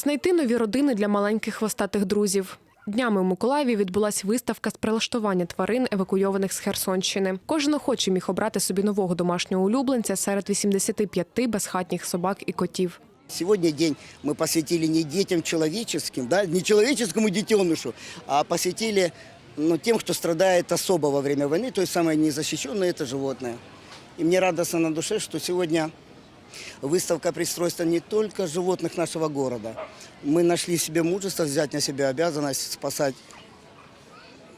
Знайти нові родини для маленьких хвостатих друзів. Днями у Миколаєві відбулася виставка з прилаштування тварин, евакуйованих з Херсонщини. Кожен охочий міг обрати собі нового домашнього улюбленця серед 85 безхатніх собак і котів. Сегодня день мы посвятили не детям человеческим, да, не человеческому детенышу, а посвятили ну, тем, кто страдает особо во время войны, то есть самое незащищенное – это животное. И мне радостно на душе, что сегодня выставка пристройства не только животных нашего города. Мы нашли в себе мужество взять на себя обязанность спасать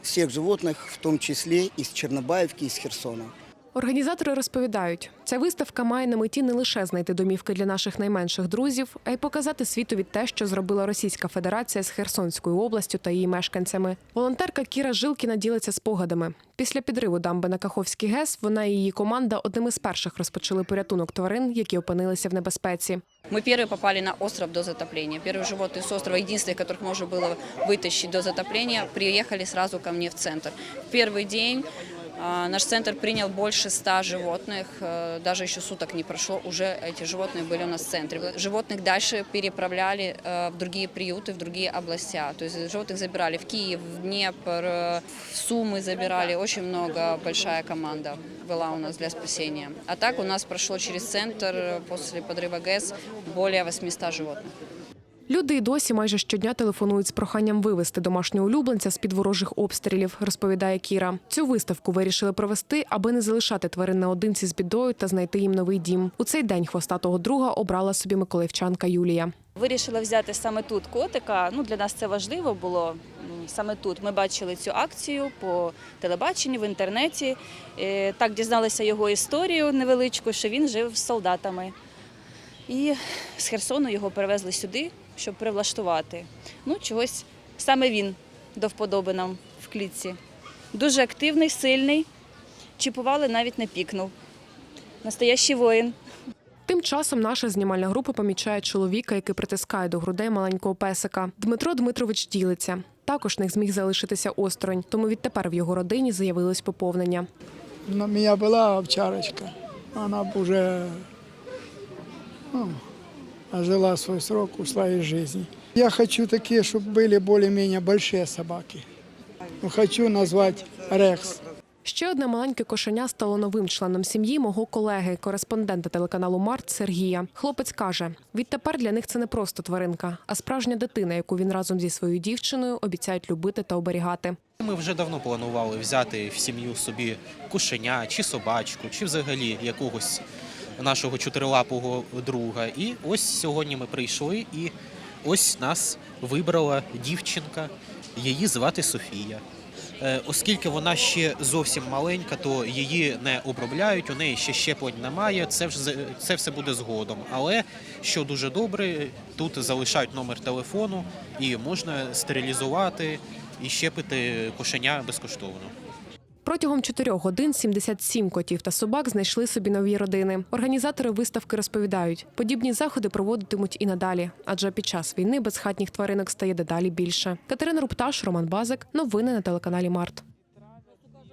всех животных, в том числе из Чернобаевки, из Херсона. Організатори розповідають, ця виставка має на меті не лише знайти домівки для наших найменших друзів, а й показати світові те, що зробила Російська Федерація з Херсонською областю та її мешканцями. Волонтерка Кіра Жилкіна ділиться спогадами. Після підриву дамби на Каховський ГЕС вона і її команда одними з перших розпочали порятунок тварин, які опинилися в небезпеці. Мы первые попали на остров до затопления. Первые животные с острова, единственные, которых можно было вытащить до затопления, приехали сразу ко мне в центр. В первый день а, наш центр принял больше ста животных, э, даже еще суток не прошло, уже эти животные были у нас в центре. Животных дальше переправляли э, в другие приюты, в другие областя. То есть животных забирали в Киев, в Днепр, э, в Сумы забирали. Очень много, большая команда была у нас для спасения. А так у нас прошло через центр э, после подрыва ГЭС более 800 животных. Люди й досі майже щодня телефонують з проханням вивезти домашнього улюбленця з під ворожих обстрілів, розповідає Кіра. Цю виставку вирішили провести, аби не залишати тварин наодинці з бідою та знайти їм новий дім. У цей день хвостатого друга обрала собі миколаївчанка Юлія. Вирішила взяти саме тут котика. Ну для нас це важливо було. Саме тут ми бачили цю акцію по телебаченню в інтернеті. Е, Так дізналися його історію невеличку, що він жив з солдатами. І з Херсону його перевезли сюди, щоб прилаштувати. Ну, чогось саме він до вподоби нам в клітці. Дуже активний, сильний. Чіпували, навіть не пікнув. Настоящий воїн. Тим часом наша знімальна група помічає чоловіка, який притискає до грудей маленького песика. Дмитро Дмитрович ділиться. Також не зміг залишитися осторонь, тому відтепер в його родині заявилось поповнення. У меня была овчарочка. Она б уже ну, жила свой срок, ушла из жизни. Я хочу такие, чтобы были более-менее большие собаки. Ну, Хочу назвать Рекс. Ще одне маленьке кошеня стало новим членом сім'ї мого колеги, кореспондента телеканалу Март Сергія. Хлопець каже: відтепер для них це не просто тваринка, а справжня дитина, яку він разом зі своєю дівчиною обіцяють любити та оберігати. Ми вже давно планували взяти в сім'ю собі кошеня чи собачку, чи взагалі якогось нашого чотирилапого друга. І ось сьогодні ми прийшли, і ось нас вибрала дівчинка. Її звати Софія. Е, Оскільки вона ще зовсім маленька, то її не обробляють, у неї ще щеплень немає. Це вже це все буде згодом. Але що дуже добре, тут залишають номер телефону і можна стерилізувати і щепити кошеня безкоштовно. Протягом чотирьох годин 77 котів та собак знайшли собі нові родини. Організатори виставки розповідають, подібні заходи проводитимуть і надалі, адже під час війни безхатніх тваринок стає дедалі більше. Катерина Рупташ, Роман Базик. Новини на телеканалі Март.